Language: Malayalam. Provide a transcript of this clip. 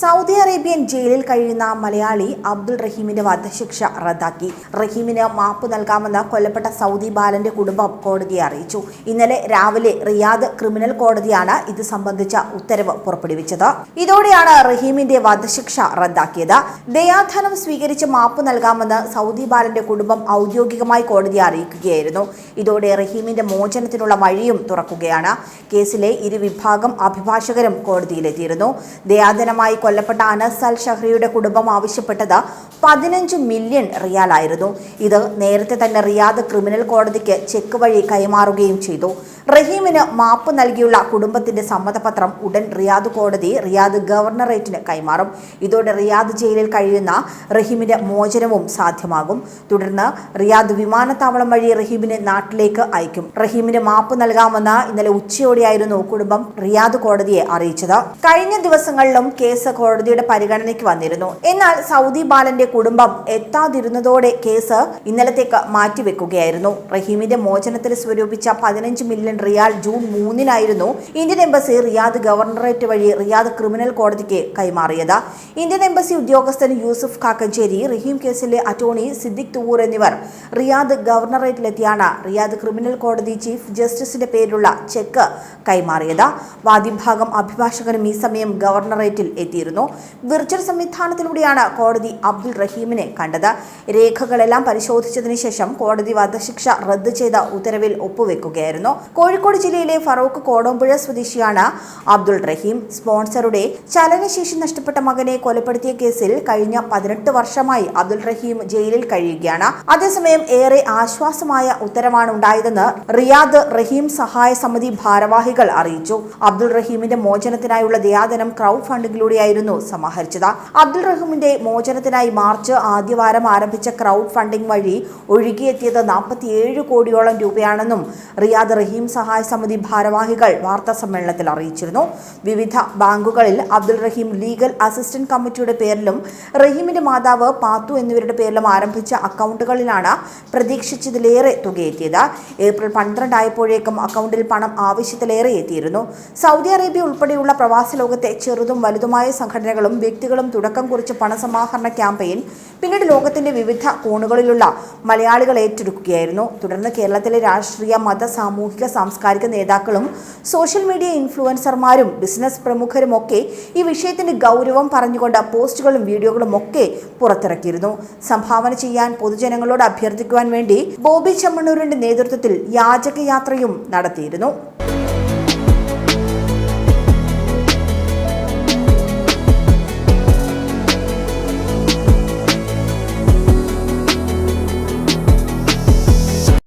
സൗദി അറേബ്യൻ ജയിലിൽ കഴിയുന്ന മലയാളി അബ്ദുൾ റഹീമിന്റെ വധശിക്ഷ റദ്ദാക്കി. റഹീമിന് മാപ്പ് നൽകാമെന്ന് കൊല്ലപ്പെട്ട സൗദി ബാലന്റെ കുടുംബം കോടതിയെ അറിയിച്ചു. ഇന്നലെ രാവിലെ റിയാദ് ക്രിമിനൽ കോടതിയാണ് ഇത് സംബന്ധിച്ച ഉത്തരവ് പുറപ്പെടുവിച്ചത്. ഇതോടെയാണ് റഹീമിന്റെ വധശിക്ഷ റദ്ദാക്കിയത്. ദയാധനം സ്വീകരിച്ച് മാപ്പ് നൽകാമെന്ന് സൗദി ബാലന്റെ കുടുംബം ഔദ്യോഗികമായി കോടതിയെ അറിയിക്കുകയായിരുന്നു. ഇതോടെ റഹീമിന്റെ മോചനത്തിനുള്ള വഴിയും തുറക്കുകയാണ്. കേസിലെ ഇരുവിഭാഗം അഭിഭാഷകരും കോടതിയിലെത്തിയിരുന്നു. ദയാധനമായി കൊല്ലപ്പെട്ട അനസ് അൽ ഷഹ്രിയുടെ കുടുംബം ആവശ്യപ്പെട്ടത് പതിനഞ്ച് മില്യൺ റിയാലായിരുന്നു. ഇത് നേരത്തെ തന്നെ റിയാദ് ക്രിമിനൽ കോടതിക്ക് ചെക്ക് വഴി കൈമാറുകയും ചെയ്തു. റഹീമിന് മാപ്പ് നൽകിയുള്ള കുടുംബത്തിന്റെ സമ്മതപത്രം ഉടൻ റിയാദ് കോടതി റിയാദ് ഗവർണറേറ്റിന് കൈമാറും. ഇതോടെ റിയാദ് ജയിലിൽ കഴിയുന്ന റഹീമിന്റെ മോചനവും സാധ്യമാകും. തുടർന്ന് റിയാദ് വിമാനത്താവളം വഴി റഹീമിനെ നാട്ടിലേക്ക് അയക്കും. റഹീമിന് മാപ്പ് നൽകാമെന്ന് ഇന്നലെ ഉച്ചയോടെയായിരുന്നു കുടുംബം റിയാദ് കോടതിയെ അറിയിച്ചത്. കഴിഞ്ഞ ദിവസങ്ങളിലും കേസ് കോടതിയുടെ പരിഗണനയ്ക്ക് വന്നിരുന്നു. എന്നാൽ സൗദി ബാലന്റെ കുടുംബം എത്താതിരുന്നതോടെ കേസ് ഇന്നലത്തേക്ക് മാറ്റിവെക്കുകയായിരുന്നു. റഹീമിന്റെ മോചനത്തിൽ സ്വരൂപിച്ച പതിനഞ്ച് മില്യൺ റിയാൽ ജൂൺ മൂന്നിനായിരുന്നു ഇന്ത്യൻ എംബസി റിയാദ് ഗവർണറേറ്റ് വഴി റിയാദ് ക്രിമിനൽ കോടതിക്ക് കൈമാറിയത്. ഇന്ത്യൻ എംബസി ഉദ്യോഗസ്ഥൻ യൂസുഫ് കാക്കഞ്ചേരി റഹീം കേസിലെ അറ്റോർണി സിദ്ദിഖ് തുവൂർ എന്നിവർ റിയാദ് ഗവർണറേറ്റിലെത്തിയാണ് റിയാദ് ക്രിമിനൽ കോടതി ചീഫ് ജസ്റ്റിസിന്റെ പേരിലുള്ള ചെക്ക് കൈമാറിയത്. വാദിഭാഗം അഭിഭാഷകനും ഈ സമയം ഗവർണറേറ്റിൽ എത്തിയിരുന്നു. വിർച്വൽ സംവിധാനത്തിലൂടെയാണ് കോടതി അബ്ദുൾ റഹീമിനെ കണ്ടത്. രേഖകളെല്ലാം പരിശോധിച്ചതിന് ശേഷം കോടതി വധശിക്ഷ റദ്ദ് ചെയ്ത ഉത്തരവിൽ ഒപ്പുവെക്കുകയായിരുന്നു. കോഴിക്കോട് ജില്ലയിലെ ഫറൂഖ് കോടമ്പുഴ സ്വദേശിയാണ് അബ്ദുൾ റഹീം. സ്പോൺസറുടെ ചലനശേഷി നഷ്ടപ്പെട്ട മകനെ കൊലപ്പെടുത്തിയ കേസിൽ കഴിഞ്ഞ പതിനെട്ട് വർഷമായി അബ്ദുൾ റഹീം ജയിലിൽ കഴിയുകയാണ്. അതേസമയം ഏറെ ആശ്വാസമായ ഉത്തരവാണ് ഉണ്ടായതെന്ന് റിയാദ് റഹീം സഹായ സമിതി ഭാരവാഹികൾ അറിയിച്ചു. അബ്ദുൾ റഹീമിന്റെ മോചനത്തിനായുള്ള ദയാദനം ക്രൗഡ് ഫണ്ടിങ്ങിലൂടെയായിരുന്നു സമാഹരിച്ചത്. അബ്ദുൾ റഹീമിന്റെ മോചനത്തിനായി മാർച്ച് ആദ്യവാരം ആരംഭിച്ച ക്രൗഡ് ഫണ്ടിംഗ് വഴി ഒഴുകിയെത്തിയത് നാൽപ്പത്തിയേഴ് കോടിയോളം രൂപയാണെന്നും റിയാദ് റഹീം സഹായ സമിതി ഭാരവാഹികൾ വാർത്താ സമ്മേളനത്തിൽ അറിയിച്ചിരുന്നു. വിവിധ ബാങ്കുകളിൽ അബ്ദുൾ റഹീം ലീഗൽ അസിസ്റ്റന്റ് കമ്മിറ്റിയുടെ പേരിലും റഹീമിന്റെ മാതാവ് പാത്തു എന്നിവരുടെ പേരിലും ആരംഭിച്ച അക്കൗണ്ടുകളിലാണ് പ്രതീക്ഷിച്ചതിലേറെ തുകയെത്തിയത്. ഏപ്രിൽ പന്ത്രണ്ട് ആയപ്പോഴേക്കും അക്കൗണ്ടിൽ പണം ആവശ്യത്തിലേറെ എത്തിയിരുന്നു. സൗദി അറേബ്യ ഉൾപ്പെടെയുള്ള പ്രവാസി ലോകത്തെ ചെറുതും വലുതുമായ സംഘടനകളും വ്യക്തികളും തുടക്കം കുറിച്ച പണസമാഹരണ ക്യാമ്പയിൻ പിന്നീട് ലോകത്തിന്റെ വിവിധ കോണുകളിലുള്ള മലയാളികൾ ഏറ്റെടുക്കുകയായിരുന്നു. തുടർന്ന് കേരളത്തിലെ രാഷ്ട്രീയ മത സാമൂഹിക സാംസ്കാരിക നേതാക്കളും സോഷ്യൽ മീഡിയ ഇൻഫ്ലുവൻസർമാരും ബിസിനസ് പ്രമുഖരുമൊക്കെ ഈ വിഷയത്തിന്റെ ഗൗരവം പറഞ്ഞുകൊണ്ട് പോസ്റ്റുകളും വീഡിയോകളും ഒക്കെ പുറത്തിറക്കിയിരുന്നു. സംഭാവന ചെയ്യാൻ പൊതുജനങ്ങളോട് അഭ്യർത്ഥിക്കുവാൻ വേണ്ടി ബോബി ചെമ്മണ്ണൂരിന്റെ നേതൃത്വത്തിൽ യാചകയാത്രയും നടത്തിയിരുന്നു.